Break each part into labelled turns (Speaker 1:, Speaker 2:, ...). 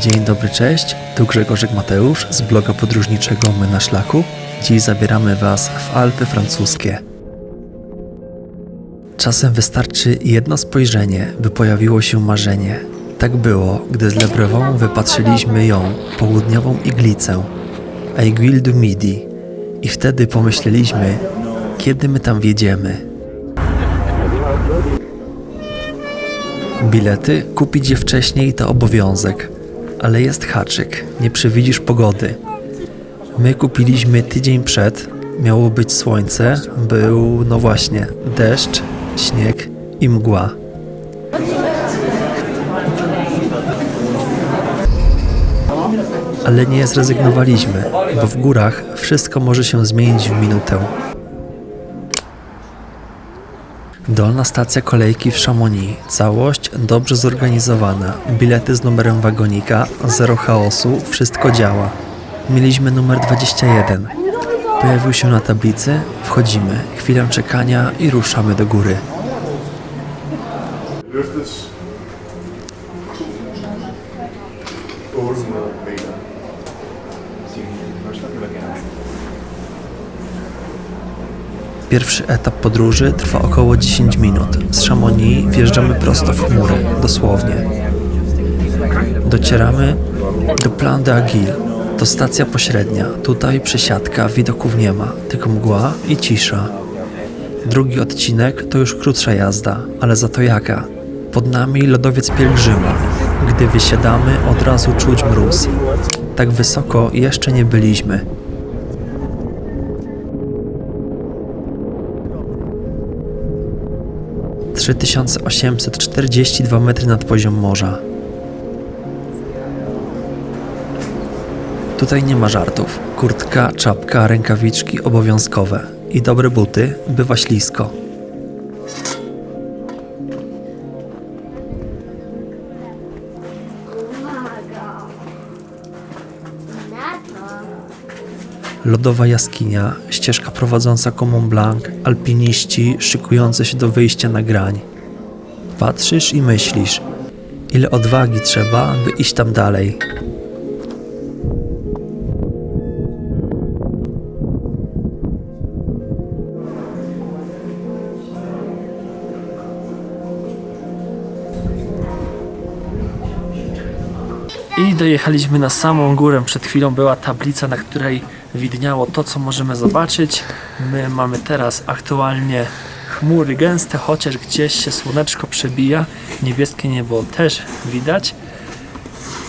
Speaker 1: Dzień dobry, cześć. Tu Grzegorzek Mateusz z bloga podróżniczego My na Szlaku. Dziś zabieramy Was w Alpy francuskie. Czasem wystarczy jedno spojrzenie, by pojawiło się marzenie. Tak było, gdy z Lebrewą wypatrzyliśmy ją, południową iglicę, Aiguille du Midi. I wtedy pomyśleliśmy, kiedy my tam wjedziemy. Bilety kupić je wcześniej to obowiązek, ale jest haczyk, nie przewidzisz pogody. My kupiliśmy tydzień przed, miało być słońce, był, no właśnie, deszcz, śnieg i mgła. Ale nie zrezygnowaliśmy, bo w górach wszystko może się zmienić w minutę. Dolna stacja kolejki w Chamonix. Całość dobrze zorganizowana. Bilety z numerem wagonika, zero chaosu, wszystko działa. Mieliśmy numer 21. Pojawił się na tablicy, wchodzimy. Chwilę czekania i ruszamy do góry. Pierwszy etap podróży trwa około 10 minut. Z Chamonix wjeżdżamy prosto w chmury, dosłownie. Docieramy do Plan de Aguille. To stacja pośrednia. Tutaj przesiadka, widoków nie ma, tylko mgła i cisza. Drugi odcinek to już krótsza jazda, ale za to jaka? Pod nami lodowiec pielgrzyma. Gdy wysiadamy, od razu czuć mróz. Tak wysoko jeszcze nie byliśmy. Trzy tysiące osiemset czterdzieści dwa metry nad poziom morza. Tutaj nie ma żartów. Kurtka, czapka, rękawiczki obowiązkowe i dobre buty, bywa ślisko. Lodowa jaskinia, ścieżka prowadząca ku Mont Blanc, alpiniści szykujący się do wyjścia na grań. Patrzysz i myślisz, ile odwagi trzeba, by iść tam dalej. I dojechaliśmy na samą górę. Przed chwilą była tablica, na której widniało to, co możemy zobaczyć. My mamy teraz aktualnie chmury gęste, chociaż gdzieś się słoneczko przebija. Niebieskie niebo też widać.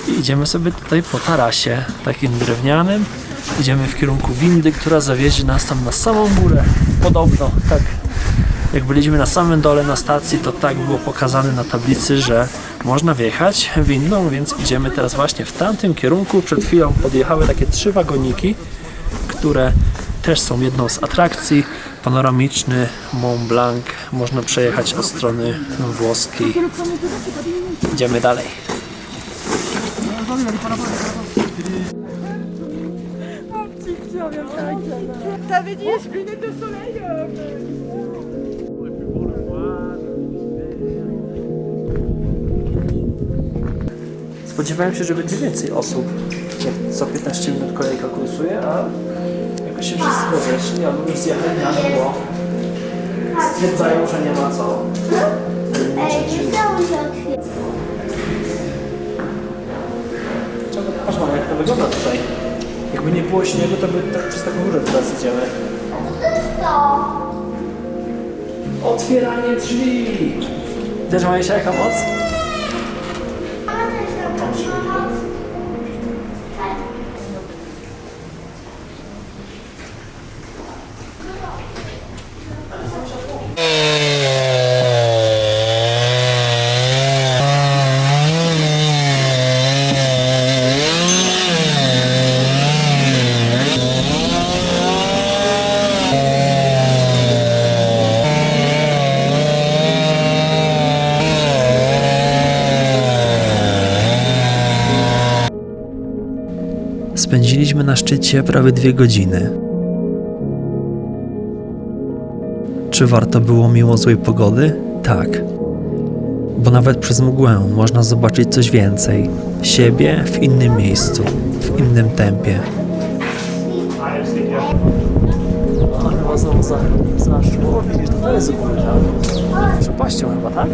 Speaker 1: I idziemy sobie tutaj po tarasie, takim drewnianym. Idziemy w kierunku windy, która zawiezie nas tam na samą górę. Podobno, tak jak byliśmy na samym dole na stacji, to tak było pokazane na tablicy, że można wjechać windą, więc idziemy teraz właśnie w tamtym kierunku. Przed chwilą podjechały takie trzy wagoniki, które też są jedną z atrakcji. Panoramiczny Mont Blanc można przejechać od strony włoskiej. Idziemy dalej. Spodziewałem się, że będzie więcej osób. Jak co 15 minut kolejka kursuje, a jakoś się wszyscy rozeszli, albo już zjechali na bo stwierdzają, że nie ma co. Patrz mam, jak to wygląda tutaj. Jakby nie było śniegu, to by tak przez taką górę teraz idziemy. Otwieranie drzwi! Też ma się jaka moc? Spędziliśmy na szczycie prawie dwie godziny. Czy warto było mimo złej pogody? Tak. bo nawet przez mgłę można zobaczyć coś więcej. Siebie w innym miejscu, w innym tempie.
Speaker 2: O, chyba znowu za, za szło, widzisz, to, jest. Przepaścią chyba, tak?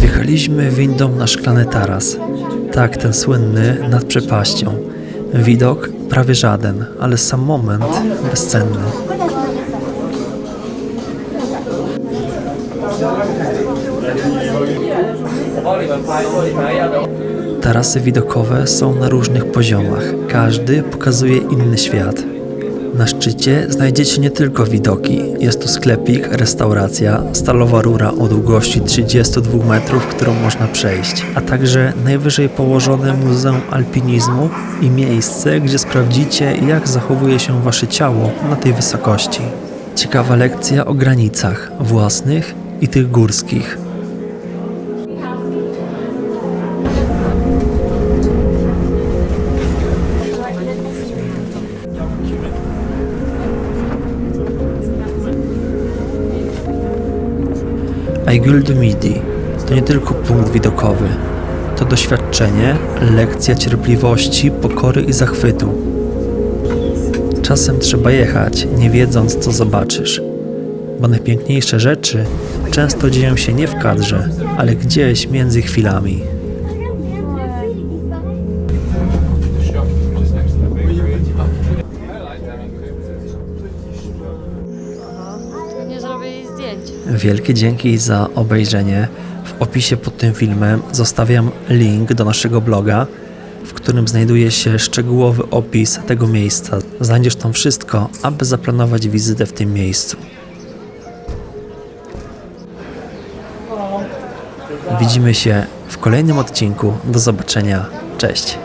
Speaker 1: Wjechaliśmy windą na szklany taras. Tak, ten słynny nad przepaścią. Widok prawie żaden, ale sam moment bezcenny. Tarasy widokowe są na różnych poziomach. Każdy pokazuje inny świat. Na szczycie znajdziecie nie tylko widoki. Jest tu sklepik, restauracja, stalowa rura o długości 32 metrów, którą można przejść, a także najwyżej położone Muzeum Alpinizmu i miejsce, gdzie sprawdzicie, jak zachowuje się wasze ciało na tej wysokości. Ciekawa lekcja o granicach własnych i tych górskich. Aiguille du Midi to nie tylko punkt widokowy, to doświadczenie, lekcja cierpliwości, pokory i zachwytu. Czasem trzeba jechać, nie wiedząc, co zobaczysz, bo najpiękniejsze rzeczy często dzieją się nie w kadrze, ale gdzieś między chwilami. Wielkie dzięki za obejrzenie. W opisie pod tym filmem zostawiam link do naszego bloga, w którym znajduje się szczegółowy opis tego miejsca. Znajdziesz tam wszystko, aby zaplanować wizytę w tym miejscu. Widzimy się w kolejnym odcinku. Do zobaczenia. Cześć.